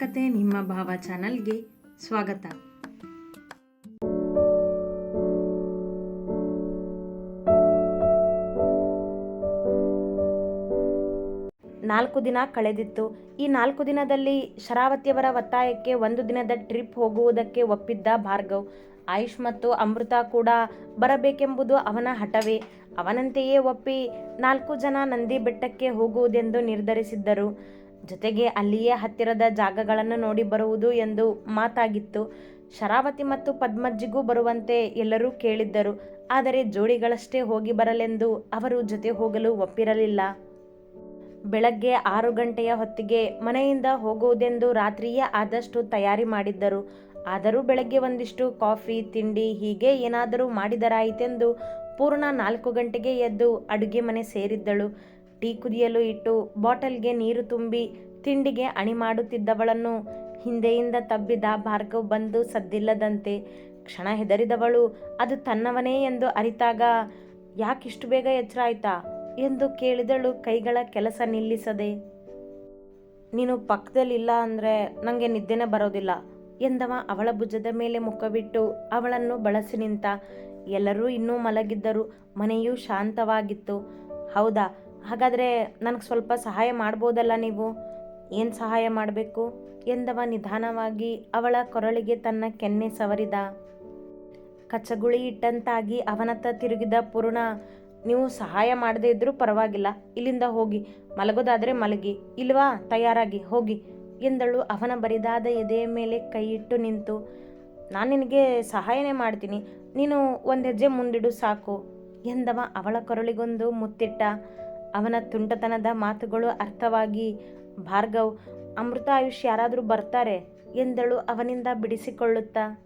ಕತೆ ನಿಮ್ಮ ಭಾವ ಚಾನಲ್ಗೆ ಸ್ವಾಗತ. ನಾಲ್ಕು ದಿನ ಕಳೆದಿತ್ತು. ಈ ನಾಲ್ಕು ದಿನದಲ್ಲಿ ಶರಾವತಿಯವರ ಒತ್ತಾಯಕ್ಕೆ ಒಂದು ದಿನದ ಟ್ರಿಪ್ ಹೋಗುವುದಕ್ಕೆ ಒಪ್ಪಿದ್ದ ಭಾರ್ಗವ್, ಆಯುಷ್ ಮತ್ತು ಅಮೃತ ಕೂಡ ಬರಬೇಕೆಂಬುದು ಅವನ ಹಠವೇ. ಅವನಂತೆಯೇ ಒಪ್ಪಿ ನಾಲ್ಕು ಜನ ನಂದಿ ಬೆಟ್ಟಕ್ಕೆ ಹೋಗುವುದೆಂದು ನಿರ್ಧರಿಸಿದ್ದರು. ಜೊತೆಗೆ ಅಲ್ಲಿಯೇ ಹತ್ತಿರದ ಜಾಗಗಳನ್ನು ನೋಡಿ ಬರುವುದು ಎಂದು ಮಾತಾಗಿತ್ತು. ಶರಾವತಿ ಮತ್ತು ಪದ್ಮಜ್ಜಿಗೂ ಬರುವಂತೆ ಎಲ್ಲರೂ ಕೇಳಿದ್ದರು. ಆದರೆ ಜೋಡಿಗಳಷ್ಟೇ ಹೋಗಿ ಬರಲೆಂದು ಅವರು ಜೊತೆ ಹೋಗಲು ಒಪ್ಪಿರಲಿಲ್ಲ. ಬೆಳಗ್ಗೆ ಆರು ಗಂಟೆಯ ಹೊತ್ತಿಗೆ ಮನೆಯಿಂದ ಹೋಗುವುದೆಂದು ರಾತ್ರಿಯೇ ಆದಷ್ಟು ತಯಾರಿ ಮಾಡಿದ್ದರು. ಆದರೂ ಬೆಳಗ್ಗೆ ಒಂದಿಷ್ಟು ಕಾಫಿ, ತಿಂಡಿ, ಹೀಗೆ ಏನಾದರೂ ಮಾಡಿದರಾಯಿತೆಂದು ಪೂರ್ಣ ನಾಲ್ಕು ಗಂಟೆಗೆ ಎದ್ದು ಅಡುಗೆ ಮನೆ ಸೇರಿದ್ದಳು. ಟೀ ಕುದಿಯಲು ಇಟ್ಟು ಬಾಟಲ್ಗೆ ನೀರು ತುಂಬಿ ತಿಂಡಿಗೆ ಅಣಿ ಮಾಡುತ್ತಿದ್ದವಳನ್ನು ಹಿಂದೆಯಿಂದ ತಬ್ಬಿದ ಭಾರ್ಗವ್ ಬಂದು ಸದ್ದಿಲ್ಲದಂತೆ ಕ್ಷಣ ಹೆದರಿದವಳು, ಅದು ತನ್ನವನೇ ಎಂದು ಅರಿತಾಗ ಯಾಕಿಷ್ಟು ಬೇಗ ಎಚ್ಚರ ಆಯ್ತಾ ಎಂದು ಕೇಳಿದಳು ಕೈಗಳ ಕೆಲಸ ನಿಲ್ಲಿಸದೆ. ನೀನು ಪಕ್ಕದಲ್ಲಿಲ್ಲ ಅಂದರೆ ನನಗೆ ನಿದ್ದೆನೇ ಬರೋದಿಲ್ಲ, ಎಂದವ ಅವಳ ಭುಜದ ಮೇಲೆ ಮುಖವಿಟ್ಟು ಅವಳನ್ನು ಬಳಸಿ ನಿಂತ. ಎಲ್ಲರೂ ಇನ್ನೂ ಮಲಗಿದ್ದರು, ಮನೆಯೂ ಶಾಂತವಾಗಿತ್ತು. ಹೌದಾ, ಹಾಗಾದರೆ ನನಗೆ ಸ್ವಲ್ಪ ಸಹಾಯ ಮಾಡ್ಬೋದಲ್ಲ ನೀವು? ಏನು ಸಹಾಯ ಮಾಡಬೇಕು? ಎಂದವ ನಿಧಾನವಾಗಿ ಅವಳ ಕೊರಳಿಗೆ ತನ್ನ ಕೆನ್ನೆ ಸವರಿದ. ಕಚ್ಚಗುಳಿ ಇಟ್ಟಂತಾಗಿ ಅವನತ್ತ ತಿರುಗಿದ ಪೂರ್ಣ, ನೀವು ಸಹಾಯ ಮಾಡದೇ ಇದ್ರೂ ಪರವಾಗಿಲ್ಲ, ಇಲ್ಲಿಂದ ಹೋಗಿ, ಮಲಗೋದಾದರೆ ಮಲಗಿ, ಇಲ್ವಾ ತಯಾರಾಗಿ, ಹೋಗಿ, ಎಂದಳು ಅವನ ಬರಿದಾದ ಎದೆಯ ಮೇಲೆ ಕೈ ಇಟ್ಟು ನಿಂತು. ನಾನು ನಿನಗೆ ಸಹಾಯನೇ ಮಾಡ್ತೀನಿ, ನೀನು ಒಂದು ಹೆಜ್ಜೆ ಮುಂದಿಡು ಸಾಕು, ಎಂದವ ಅವಳ ಕೊರಳಿಗೊಂದು ಮುತ್ತಿಟ್ಟ. ಅವನ ತುಂಟತನದ ಮಾತುಗಳು ಅರ್ಥವಾಗಿ ಭಾರ್ಗವ್ ಅಮೃತ ಆಯುಷ್ ಯಾರಾದರೂ ಬರ್ತಾರೆ? ಎಂದಳು ಅವನಿಂದ ಬಿಡಿಸಿಕೊಳ್ಳುತ್ತಾ.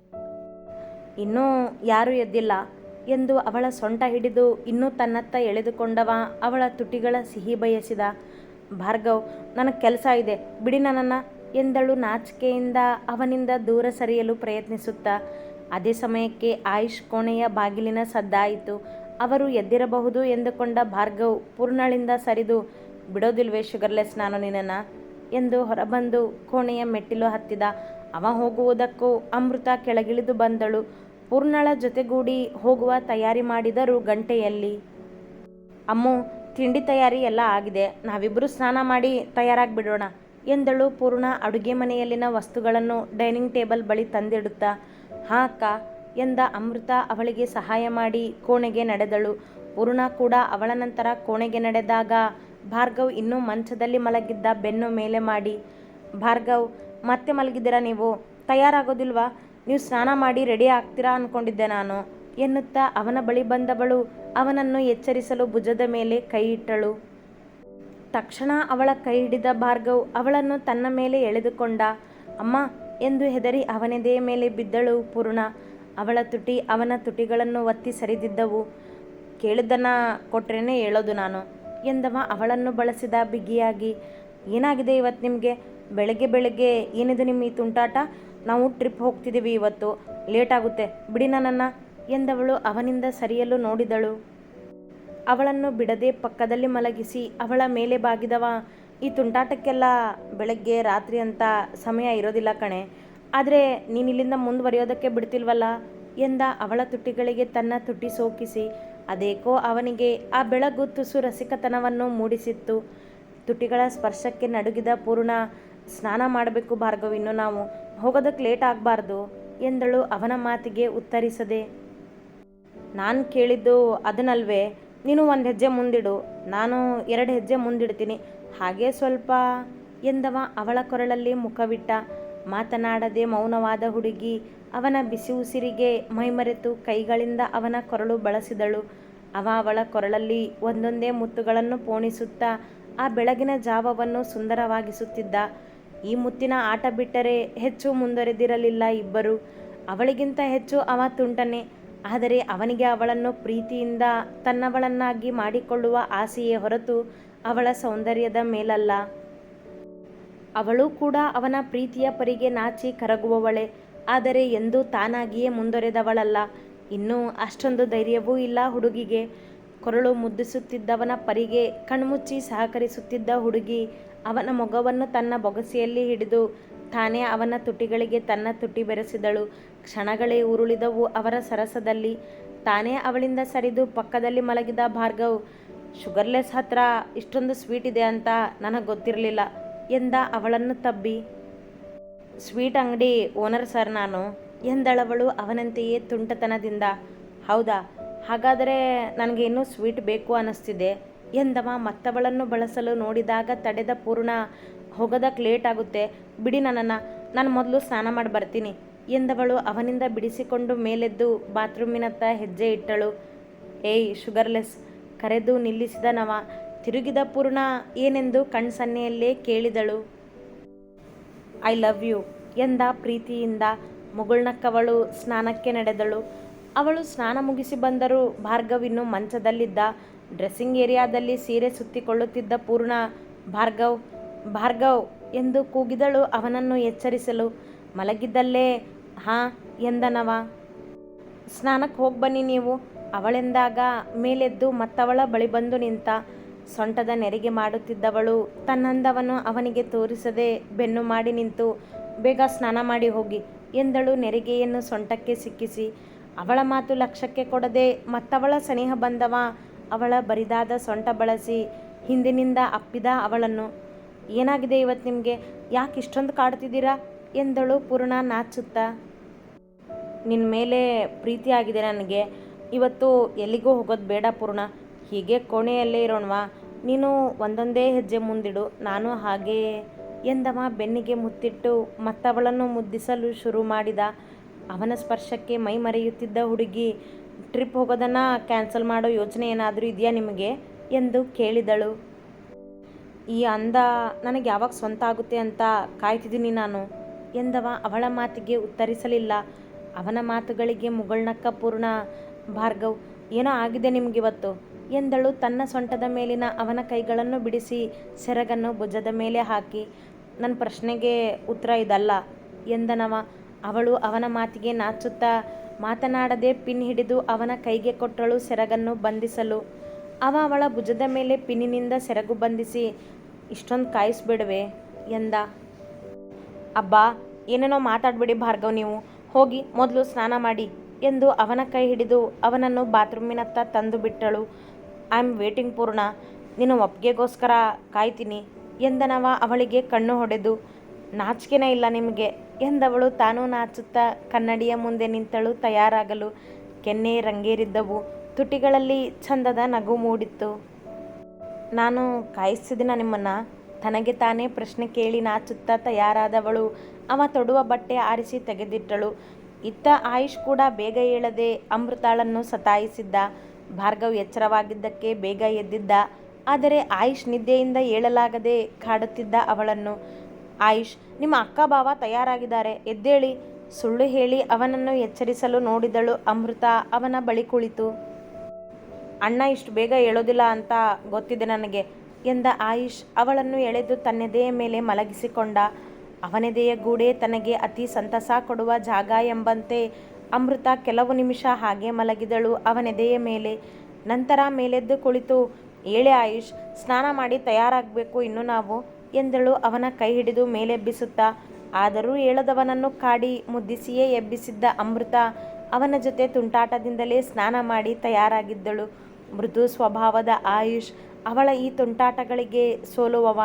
ಇನ್ನೂ ಯಾರೂ ಎದ್ದಿಲ್ಲ ಎಂದು ಅವಳ ಸೊಂಟ ಹಿಡಿದು ಇನ್ನೂ ತನ್ನತ್ತ ಎಳೆದುಕೊಂಡವ ಅವಳ ತುಟಿಗಳ ಸಿಹಿ ಬಯಸಿದ, ಭಾರ್ಗವ್, ನನಗೆ ಕೆಲಸ ಇದೆ, ಬಿಡಿ ನನ್ನನ್ನು ಎಂದಳು ನಾಚಿಕೆಯಿಂದ ಅವನಿಂದ ದೂರ ಸರಿಯಲು ಪ್ರಯತ್ನಿಸುತ್ತಾ. ಅದೇ ಸಮಯಕ್ಕೆ ಆಯುಷ್ ಕೋಣೆಯ ಬಾಗಿಲಿನ ಸದ್ದಾಯಿತು. ಅವರು ಎದ್ದಿರಬಹುದು ಎಂದುಕೊಂಡ ಭಾರ್ಗವ್ ಪೂರ್ಣಳಿಂದ ಸರಿದು ಬಿಡೋದಿಲ್ವೇ ಶುಗರ್ಲೆಸ್ ನಾನು ನಿನ್ನನ್ನು ಎಂದು ಹೊರಬಂದು ಕೋಣೆಯ ಮೆಟ್ಟಿಲು ಹತ್ತಿದ. ಅವ ಹೋಗುವುದಕ್ಕೂ ಅಮೃತ ಕೆಳಗಿಳಿದು ಬಂದಳು. ಪೂರ್ಣಳ ಜೊತೆಗೂಡಿ ಹೋಗುವ ತಯಾರಿ ಮಾಡಿದರು ಗಂಟೆಯಲ್ಲಿ. ಅಮ್ಮು, ತಿಂಡಿ ತಯಾರಿ ಎಲ್ಲ ಆಗಿದೆ. ನಾವಿಬ್ಬರು ಸ್ನಾನ ಮಾಡಿ ತಯಾರಾಗಿ ಬಿಡೋಣ ಎಂದಳು ಪೂರ್ಣ ಅಡುಗೆ ಮನೆಯಲ್ಲಿನ ವಸ್ತುಗಳನ್ನು ಡೈನಿಂಗ್ ಟೇಬಲ್ ಬಳಿ ತಂದಿಡುತ್ತಾ. ಹಾ, ಅಕ್ಕ ಎಂದ ಅಮೃತ ಅವಳಿಗೆ ಸಹಾಯ ಮಾಡಿ ಕೋಣೆಗೆ ನಡೆದಳು. ಪೂರ್ಣ ಕೂಡ ಅವಳ ನಂತರ ಕೋಣೆಗೆ ನಡೆದಾಗ ಭಾರ್ಗವ್ ಇನ್ನೂ ಮಂಚದಲ್ಲಿ ಮಲಗಿದ್ದ ಬೆನ್ನು ಮೇಲೆ ಮಾಡಿ, ಭಾರ್ಗವ್, ಮತ್ತೆ ಮಲಗಿದ್ದೀರಾ ನೀವು? ತಯಾರಾಗೋದಿಲ್ವಾ? ನೀವು ಸ್ನಾನ ಮಾಡಿ ರೆಡಿ ಆಗ್ತೀರಾ ಅಂದ್ಕೊಂಡಿದ್ದೆ ನಾನು, ಎನ್ನುತ್ತಾ ಅವನ ಬಳಿ ಬಂದವಳು ಅವನನ್ನು ಎಚ್ಚರಿಸಲು ಭುಜದ ಮೇಲೆ ಕೈ ಇಟ್ಟಳು. ತಕ್ಷಣ ಅವಳ ಕೈ ಹಿಡಿದ ಭಾರ್ಗವ್ ಅವಳನ್ನು ತನ್ನ ಮೇಲೆ ಎಳೆದುಕೊಂಡ, ಅಮ್ಮ, ಎಂದು ಹೆದರಿ ಅವನೆದೆಯ ಮೇಲೆ ಬಿದ್ದಳು ಪೂರ್ಣ. ಅವಳ ತುಟಿ ಅವನ ತುಟಿಗಳನ್ನು ಒತ್ತಿ ಸರಿದಿದ್ದವು. ಕೇಳಿದ್ದನ್ನು ಕೊಟ್ರೇನೆ ಹೇಳೋದು ನಾನು. ಎಂದವ ಅವಳನ್ನು ಬಳಸಿದ ಬಿಗಿಯಾಗಿ. ಏನಾಗಿದೆ ಇವತ್ತು ನಿಮಗೆ? ಬೆಳಗ್ಗೆ ಬೆಳಗ್ಗೆ ಏನಿದೆ ನಿಮ್ಮ ಈ ತುಂಟಾಟ? ನಾವು ಟ್ರಿಪ್ ಹೋಗ್ತಿದ್ದೀವಿ ಇವತ್ತು. ಲೇಟ್ ಆಗುತ್ತೆ. ಬಿಡಿ ನನ್ನನ್ನು ಎಂದವಳು ಅವನಿಂದ ಸರಿಯಲು ನೋಡಿದಳು. ಅವಳನ್ನು ಬಿಡದೆ ಪಕ್ಕದಲ್ಲಿ ಮಲಗಿಸಿ ಅವಳ ಮೇಲೆ ಬಾಗಿದವ. ಈ ತುಂಟಾಟಕ್ಕೆಲ್ಲ ಬೆಳಗ್ಗೆ ರಾತ್ರಿ ಅಂತ ಸಮಯ ಇರೋದಿಲ್ಲ ಕಣೆ. ಆದರೆ ನೀನು ಇಲ್ಲಿಂದ ಮುಂದುವರಿಯೋದಕ್ಕೆ ಬಿಡ್ತಿಲ್ವಲ್ಲ? ಎಂದ ಅವಳ ತುಟಿಗಳಿಗೆ ತನ್ನ ತುಟಿ ಸೋಕಿಸಿ. ಅದೇಕೋ ಅವನಿಗೆ ಆ ಬೆಳಗು ತುಸು ರಸಿಕತನವನ್ನು ಮೂಡಿಸಿತ್ತು. ತುಟಿಗಳ ಸ್ಪರ್ಶಕ್ಕೆ ನಡುಗಿದ ಪೂರ್ಣ, ಸ್ನಾನ ಮಾಡಬೇಕು ಭಾರ್ಗವಿನ್ನು ನಾವು, ಹೋಗೋದಕ್ಕೆ ಲೇಟ್ ಆಗಬಾರ್ದು ಎಂದಳು ಅವನ ಮಾತಿಗೆ ಉತ್ತರಿಸದೆ. ನಾನು ಕೇಳಿದ್ದು ಅದನ್ನಲ್ವೇ ನೀನು ಒಂದು ಹೆಜ್ಜೆ ಮುಂದಿಡು, ನಾನು ಎರಡು ಹೆಜ್ಜೆ ಮುಂದಿಡ್ತೀನಿ, ಹಾಗೆ ಸ್ವಲ್ಪ ಎಂದವ ಅವಳ ಕೊರಳಲ್ಲಿ ಮುಖವಿಟ್ಟ. ಮಾತನಾಡದೆ ಮೌನವಾದ ಹುಡುಗಿ ಅವನ ಬಿಸಿ ಉಸಿರಿಗೆ ಮೈಮರೆತು ಕೈಗಳಿಂದ ಅವನ ಕೊರಳು ಬಳಸಿದಳು. ಅವ ಅವಳ ಕೊರಳಲ್ಲಿ ಒಂದೊಂದೇ ಮುತ್ತುಗಳನ್ನು ಪೋಣಿಸುತ್ತಾ ಆ ಬೆಳಗಿನ ಜಾವವನ್ನು ಸುಂದರವಾಗಿಸುತ್ತಿದ್ದ. ಈ ಮುತ್ತಿನ ಆಟ ಬಿಟ್ಟರೆ ಹೆಚ್ಚು ಮುಂದುವರೆದಿರಲಿಲ್ಲ ಇಬ್ಬರು. ಅವಳಿಗಿಂತ ಹೆಚ್ಚು ಅವ ತುಂಟನೆ. ಆದರೆ ಅವನಿಗೆ ಅವಳನ್ನು ಪ್ರೀತಿಯಿಂದ ತನ್ನವಳನ್ನಾಗಿ ಮಾಡಿಕೊಳ್ಳುವ ಆಸೆಯೇ ಹೊರತು ಅವಳ ಸೌಂದರ್ಯದ ಮೇಲಲ್ಲ. ಅವಳು ಕೂಡ ಅವನ ಪ್ರೀತಿಯ ಪರಿಗೆ ನಾಚಿ ಕರಗುವವಳೆ. ಆದರೆ ಎಂದೂ ತಾನಾಗಿಯೇ ಮುಂದುವರೆದವಳಲ್ಲ ಇನ್ನೂ ಅಷ್ಟೊಂದು ಧೈರ್ಯವೂ ಇಲ್ಲ ಹುಡುಗಿಗೆ. ಕೊರಳು ಮುದ್ದಿಸುತ್ತಿದ್ದವನ ಪರಿಗೆ ಕಣ್ಮುಚ್ಚಿ ಸಹಕರಿಸುತ್ತಿದ್ದ ಹುಡುಗಿ ಅವನ ಮೊಗವನ್ನು ತನ್ನ ಬೊಗಸೆಯಲ್ಲಿ ಹಿಡಿದು ತಾನೇ ಅವನ ತುಟಿಗಳಿಗೆ ತನ್ನ ತುಟಿ ಬೆರೆಸಿದಳು. ಕ್ಷಣಗಳೇ ಉರುಳಿದವು ಅವರ ಸರಸದಲ್ಲಿ. ತಾನೇ ಅವಳಿಂದ ಸರಿದು ಪಕ್ಕದಲ್ಲಿ ಮಲಗಿದ ಭಾರ್ಗವ್, ಶುಗರ್ಲೆಸ್ ಹತ್ರ ಇಷ್ಟೊಂದು ಸ್ವೀಟ್ ಇದೆ ಅಂತ ನನಗೆ ಗೊತ್ತಿರಲಿಲ್ಲ. ಎಂದ ಅವಳನ್ನು ತಬ್ಬಿ. ಸ್ವೀಟ್ ಅಂಗಡಿ ಓನರ್ ಸರ್ ನಾನು, ಎಂದಳವಳು ಅವನಂತೆಯೇ ತುಂಟತನದಿಂದ. ಹೌದಾ, ಹಾಗಾದರೆ ನನಗೆ ಇನ್ನೂ ಸ್ವೀಟ್ ಬೇಕು ಅನ್ನಿಸ್ತಿದೆ, ಎಂದವ ಮತ್ತವಳನ್ನು ಬಳಸಲು ನೋಡಿದಾಗ ತಡೆದ ಪೂರ್ಣ ಹೋಗೋದಕ್ಕೆ ಲೇಟ್ ಆಗುತ್ತೆ. ಬಿಡಿ ನನ್ನನ್ನು, ನಾನು ಮೊದಲು ಸ್ನಾನ ಮಾಡಿ ಬರ್ತೀನಿ, ಎಂದವಳು ಅವನಿಂದ ಬಿಡಿಸಿಕೊಂಡು ಮೇಲೆದ್ದು ಬಾತ್ರೂಮಿನತ್ತ ಹೆಜ್ಜೆ ಇಟ್ಟಳು. ಏಯ್, ಶುಗರ್ಲೆಸ್, ಕರೆದು ನಿಲ್ಲಿಸಿದ ನವ. ತಿರುಗಿದ ಪೂರ್ಣ ಏನೆಂದು ಕಣ್ಸನ್ನೆಯಲ್ಲೇ ಕೇಳಿದಳು. ಐ ಲವ್ ಯು ಎಂದ ಪ್ರೀತಿಯಿಂದ ಮುಗುಳ್ನಕ್ಕವಳು ಸ್ನಾನಕ್ಕೆ ನಡೆದಳು. ಅವಳು ಸ್ನಾನ ಮುಗಿಸಿ ಬಂದರೂ ಭಾರ್ಗವ್ ಇನ್ನು ಮಂಚದಲ್ಲಿದ್ದ ಡ್ರೆಸ್ಸಿಂಗ್ ಏರಿಯಾದಲ್ಲಿ ಸೀರೆ ಸುತ್ತಿಕೊಳ್ಳುತ್ತಿದ್ದ ಪೂರ್ಣ, ಭಾರ್ಗವ್ ಭಾರ್ಗವ್ ಎಂದು ಕೂಗಿದಳು ಅವನನ್ನು ಎಚ್ಚರಿಸಲು. ಮಲಗಿದ್ದಲ್ಲೇ, ಹಾ ಎಂದನವ. ಸ್ನಾನಕ್ಕೆ ಹೋಗಿ ಬನ್ನಿ ನೀವು ಅವಳೆಂದಾಗ ಮೇಲೆದ್ದು ಮತ್ತವಳ ಬಳಿ ಬಂದು ನಿಂತ ಸೊಂಟದ ನೆರಿಗೆ ಮಾಡುತ್ತಿದ್ದವಳು ತನ್ನಂದವನ್ನು ಅವನಿಗೆ ತೋರಿಸದೆ ಬೆನ್ನು ಮಾಡಿ ನಿಂತು, ಬೇಗ ಸ್ನಾನ ಮಾಡಿ ಹೋಗಿ ಎಂದಳು ನೆರಿಗೆಯನ್ನು ಸೊಂಟಕ್ಕೆ ಸಿಕ್ಕಿಸಿ. ಅವಳ ಮಾತು ಲಕ್ಷ್ಯಕ್ಕೆ ಕೊಡದೆ ಮತ್ತವಳ ಸನಿಹ ಬಂದವ ಅವಳ ಬರಿದಾದ ಸೊಂಟ ಬಳಸಿ ಹಿಂದಿನಿಂದ ಅಪ್ಪಿದ ಅವಳನ್ನು. ಏನಾಗಿದೆ ಇವತ್ತು ನಿಮಗೆ? ಯಾಕೆ ಇಷ್ಟೊಂದು ಕಾಡ್ತಿದ್ದೀರಾ? ಎಂದಳು ಪೂರ್ಣ ನಾಚುತ್ತಾ. ನಿನ್ನ ಮೇಲೆ ಪ್ರೀತಿ ಆಗಿದೆ ನನಗೆ. ಇವತ್ತು ಎಲ್ಲಿಗೂ ಹೋಗೋದು ಬೇಡ ಪೂರ್ಣ. ಹೀಗೆ ಕೋಣೆಯಲ್ಲೇ ಇರೋಣವಾ? ನೀನು ಒಂದೊಂದೇ ಹೆಜ್ಜೆ ಮುಂದಿಡು. ನಾನು ಹಾಗೇ ಎಂದವ ಬೆನ್ನಿಗೆ ಮುತ್ತಿಟ್ಟು ಮತ್ತವಳನ್ನು ಮುದ್ದಿಸಲು ಶುರು ಮಾಡಿದ. ಅವನ ಸ್ಪರ್ಶಕ್ಕೆ ಮೈ ಮರೆಯುತ್ತಿದ್ದ ಹುಡುಗಿ, ಟ್ರಿಪ್ ಹೋಗೋದನ್ನು ಕ್ಯಾನ್ಸಲ್ ಮಾಡೋ ಯೋಚನೆ ಏನಾದರೂ ಇದೆಯಾ ನಿಮಗೆ? ಎಂದು ಕೇಳಿದಳು. ಈ ಅಂದ, ನನಗೆ ಯಾವಾಗ ಸ್ವಂತ ಆಗುತ್ತೆ ಅಂತ ಕಾಯ್ತಿದ್ದೀನಿ ನಾನು ಎಂದವ ಅವಳ ಮಾತಿಗೆ ಉತ್ತರಿಸಲಿಲ್ಲ. ಅವನ ಮಾತುಗಳಿಗೆ ಮುಗುಳ್ನಕ್ಕ ಪೂರ್ಣ ಭಾರ್ಗವ್, ಏನೋ ಆಗಿದೆ ನಿಮಗಿವತ್ತು? ಎಂದಳು ತನ್ನ ಸೊಂಟದ ಮೇಲಿನ ಅವನ ಕೈಗಳನ್ನು ಬಿಡಿಸಿ, ಸೆರಗನ್ನು ಭುಜದ ಮೇಲೆ ಹಾಕಿ ನನ್ನ ಪ್ರಶ್ನೆಗೆ ಉತ್ತರ ಇದಲ್ಲ ಎಂದನವ. ಅವಳು ಅವನ ಮಾತಿಗೆ ನಾಚುತ್ತಾ ಮಾತನಾಡದೆ ಪಿನ್ ಹಿಡಿದು ಅವನ ಕೈಗೆ ಕೊಟ್ಟಳು ಸೆರಗನ್ನು ಬಂಧಿಸಲು. ಅವ ಅವಳ ಭುಜದ ಮೇಲೆ ಪಿನ್ನಿನಿಂದ ಸೆರಗು ಬಂಧಿಸಿ, ಇಷ್ಟೊಂದು ಕಾಯಿಸ್ಬಿಡುವೆ ಎಂದ. ಅಬ್ಬಾ, ಏನೇನೋ ಮಾತಾಡಬೇಡಿ ಭಾರ್ಗವ್ ನೀವು. ಹೋಗಿ ಮೊದಲು ಸ್ನಾನ ಮಾಡಿ ಎಂದು ಅವನ ಕೈ ಹಿಡಿದು ಅವನನ್ನು ಬಾತ್ರೂಮಿನತ್ತ ತಂದು ಬಿಟ್ಟಳು. ಐ ಆಮ್ ವೇಟಿಂಗ್ ಪೂರ್ಣ. ನಿನ್ನ ಒಪ್ಪಿಗೆಗೋಸ್ಕರ ಕಾಯ್ತೀನಿ. ಎಂದನವ ಅವಳಿಗೆ ಕಣ್ಣು ಹೊಡೆದು. ನಾಚಿಕೆನೇ ಇಲ್ಲ ನಿಮಗೆ. ಎಂದವಳು ತಾನೂ ನಾಚುತ್ತಾ ಕನ್ನಡಿಯ ಮುಂದೆ ನಿಂತಳು, ತಯಾರಾಗಲು. ಕೆನ್ನೆ ರಂಗೇರಿದ್ದವು. ತುಟಿಗಳಲ್ಲಿ ಚಂದದ ನಗು ಮೂಡಿತ್ತು. ನಾನು ಕಾಯಿಸ್ತಿದ್ದೀನ ನಿಮ್ಮನ್ನು. ತನಗೆ ತಾನೇ ಪ್ರಶ್ನೆ ಕೇಳಿ ನಾಚುತ್ತಾ ತಯಾರಾದವಳು. ಅವ ತೊಡುವ ಬಟ್ಟೆ ಆರಿಸಿ ತೆಗೆದಿಟ್ಟಳು. ಇತ್ತ ಆಯುಷ್ ಕೂಡ ಬೇಗ ಏಳದೆ ಅಮೃತಾಳನ್ನು ಸತಾಯಿಸಿದ್ದ. ಭಾರ್ಗವ್ ಎಚ್ಚರವಾಗಿದ್ದಕ್ಕೆ ಬೇಗ ಎದ್ದಿದ್ದ. ಆದರೆ ಆಯುಷ್ ನಿದ್ದೆಯಿಂದ ಏಳಲಾಗದೆ ಕಾಡುತ್ತಿದ್ದ ಅವಳನ್ನು. ಆಯುಷ್, ನಿಮ್ಮ ಅಕ್ಕ ಬಾವ ತಯಾರಾಗಿದ್ದಾರೆ. ಎದ್ದೇಳಿ. ಸುಳ್ಳು ಹೇಳಿ ಅವನನ್ನು ಎಚ್ಚರಿಸಲು ನೋಡಿದಳು ಅಮೃತ. ಅವನ ಬಳಿ ಕುಳಿತು. ಅಣ್ಣ, ಇಷ್ಟು ಬೇಗ ಹೇಳೋದಿಲ್ಲ ಅಂತ ಗೊತ್ತಿದೆ ನನಗೆ ಎಂದ ಆಯುಷ್. ಅವಳನ್ನು ಎಳೆದು ತನ್ನೆದೆಯ ಮೇಲೆ ಮಲಗಿಸಿಕೊಂಡ. ಅವನೆದೆಯ ಗೂಡೆ ತನಗೆ ಅತಿ ಸಂತಸ ಕೊಡುವ ಜಾಗ ಎಂಬಂತೆ ಅಮೃತ ಕೆಲವು ನಿಮಿಷ ಹಾಗೆ ಮಲಗಿದಳು. ಅವನೆದೆಯ ಮೇಲೆ, ನಂತರ ಮೇಲೆದ್ದು ಕುಳಿತು, ಏಳೆ ಆಯುಷ್, ಸ್ನಾನ ಮಾಡಿ ತಯಾರಾಗಬೇಕು ಇನ್ನು ನಾವು? ಎಂದಳು. ಅವನ ಕೈ ಹಿಡಿದು ಮೇಲೆಬ್ಬಿಸುತ್ತಾ ಆದರೂ ಏಳದವನನ್ನು ಕಾಡಿ ಮುದ್ದಿಸಿಯೇ ಎಬ್ಬಿಸಿದ್ದ ಅಮೃತ ಅವನ ಜೊತೆ ತುಂಟಾಟದಿಂದಲೇ ಸ್ನಾನ ಮಾಡಿ ತಯಾರಾಗಿದ್ದಳು. ಮೃದು ಸ್ವಭಾವದ ಆಯುಷ್ ಅವಳ ಈ ತುಂಟಾಟಗಳಿಗೆ ಸೋಲುವವ.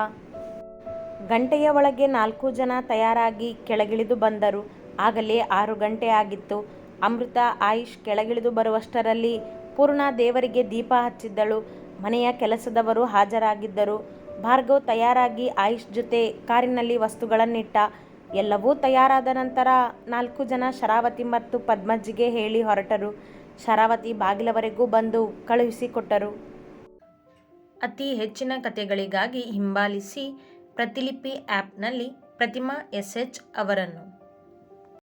ಗಂಟೆಯ ಒಳಗೆ ನಾಲ್ಕು ಜನ ತಯಾರಾಗಿ ಕೆಳಗಿಳಿದು ಬಂದರು. ಆಗಲೇ ಆರು ಗಂಟೆ ಆಗಿತ್ತು. ಅಮೃತ ಆಯುಷ್ ಕೆಳಗಿಳಿದು ಬರುವಷ್ಟರಲ್ಲಿ ಪೂರ್ಣ ದೇವರಿಗೆ ದೀಪ ಹಚ್ಚಿದ್ದಳು. ಮನೆಯ ಕೆಲಸದವರು ಹಾಜರಾಗಿದ್ದರು. ಭಾರ್ಗವ್ ತಯಾರಾಗಿ ಆಯುಷ್ ಜೊತೆ ಕಾರಿನಲ್ಲಿ ವಸ್ತುಗಳನ್ನಿಟ್ಟ. ಎಲ್ಲವೂ ತಯಾರಾದ ನಂತರ ನಾಲ್ಕು ಜನ ಶರಾವತಿ ಮತ್ತು ಪದ್ಮಜ್ಜಿಗೆ ಹೇಳಿ ಹೊರಟರು. ಶರಾವತಿ ಬಾಗಿಲವರೆಗೂ ಬಂದು ಕಳುಹಿಸಿಕೊಟ್ಟರು. ಅತಿ ಹೆಚ್ಚಿನ ಕಥೆಗಳಿಗಾಗಿ ಹಿಂಬಾಲಿಸಿ ಪ್ರತಿಲಿಪಿ ಆ್ಯಪ್ನಲ್ಲಿ ಪ್ರತಿಮಾ ಎಸ್ ಎಚ್ ಅವರನ್ನು.